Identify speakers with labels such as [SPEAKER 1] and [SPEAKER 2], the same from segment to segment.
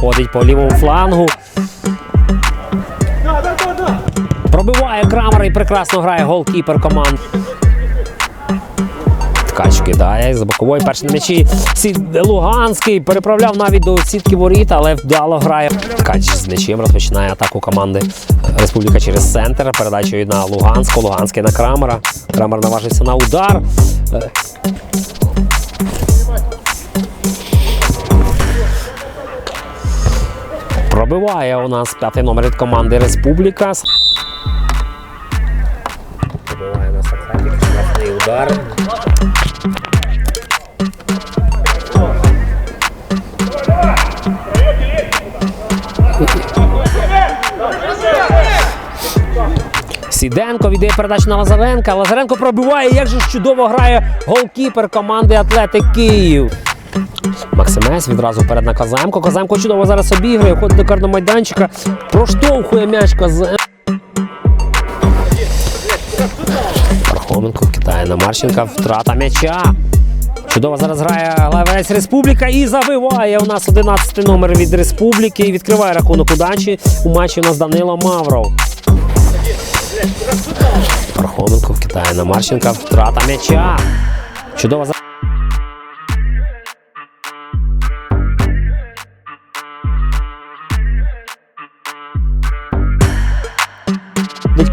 [SPEAKER 1] проходить по лівому флангу. Пробиває Крамер і прекрасно грає голкіпер команд. Ткач кидає з бокової перший на м'ячі. Луганський переправляв навіть до сітки воріт, але вдало грає. Ткач з м'ячем розпочинає атаку команди Республіка через центр. Передачею на Луганську. Луганський на Крамера. Крамер наважився на удар. Пробиває у нас п'ятий номер від команди Республіка. Пробиває на Сакратік, штрафний удар. Сіденко віддає передачу на Лазаренка. Лазаренко пробиває. Як же чудово грає голкіпер команди Атлетик Київ. Максимець відразу перед на Каземко. Каземко чудово зараз обіграє, входить до карного майданчика, проштовхує м'яч Казем. Пархоменко вкидає на Марченка. Втрата м'яча. Чудово зараз грає Лавець Республіка і забиває у нас 11 номер від Республіки. І відкриває рахунок удачі. У матчі у нас Данило Мавров. Пархоменко вкидає на Марченка. Втрата м'яча. Чудово за.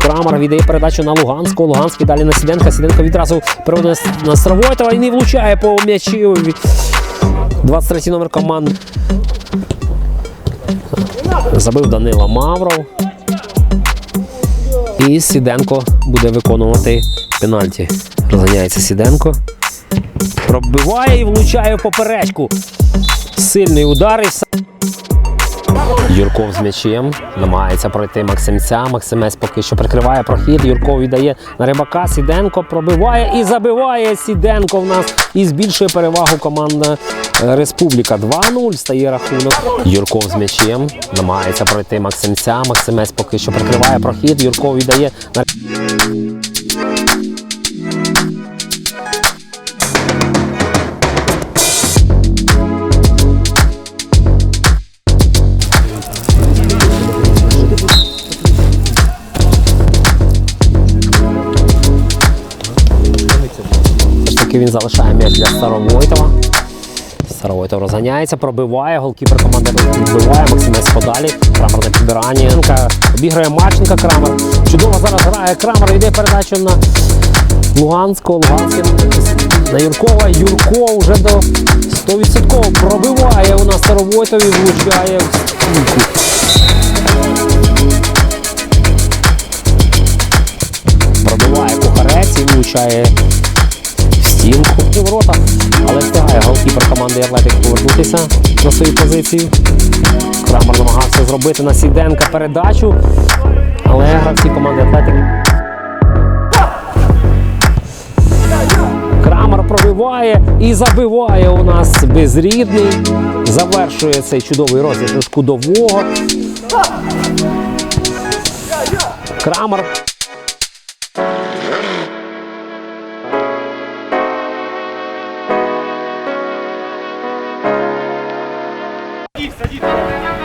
[SPEAKER 1] Дить Крамер віддає передачу на Луганську. Луганський далі на Сіденка. Сіденко відразу переводить на- Стравойтова і не влучає по м'ячі. 23 номер команди. Забив Данила Мавров. І Сіденко буде виконувати пенальті. Розганяється Сіденко. Пробиває і влучає в поперечку. Сильний удар і. Юрков з м'ячем намагається пройти Максимця. Максимець поки що прикриває прохід. Юрков віддає на рибака. Сіденко пробиває і забиває Сіденко в нас і збільшує перевагу команда е, Республіка. 2-0 стає рахунок. Юрков з м'ячем намагається пройти Максимця. Максимець поки що прикриває прохід. Юрков віддає на Все таки він залишає м'яч для Старовойтова. Старовойтов розганяється, пробиває, голкіпер команди відбиває, Максимець подалі, Крамер на підбиранні. Обіграє Марченка Крамер. Чудово зараз грає Крамер, йде передачу на Луганського, Луганський на Юркова. Юрко вже до 100% пробиває у нас Старовойтові, влучає в стінку. Пробиває кухарець і влучає стінку і ворота, але встигає голкіпер команди Атлетик повернутися на свою позицію. Крамер намагався зробити на Сіденка передачу, але гравці команди Атлетик. Крамер пробиває і забиває у нас безрідний. Завершує цей чудовий розіграш кудового. Крамер Садись, садись.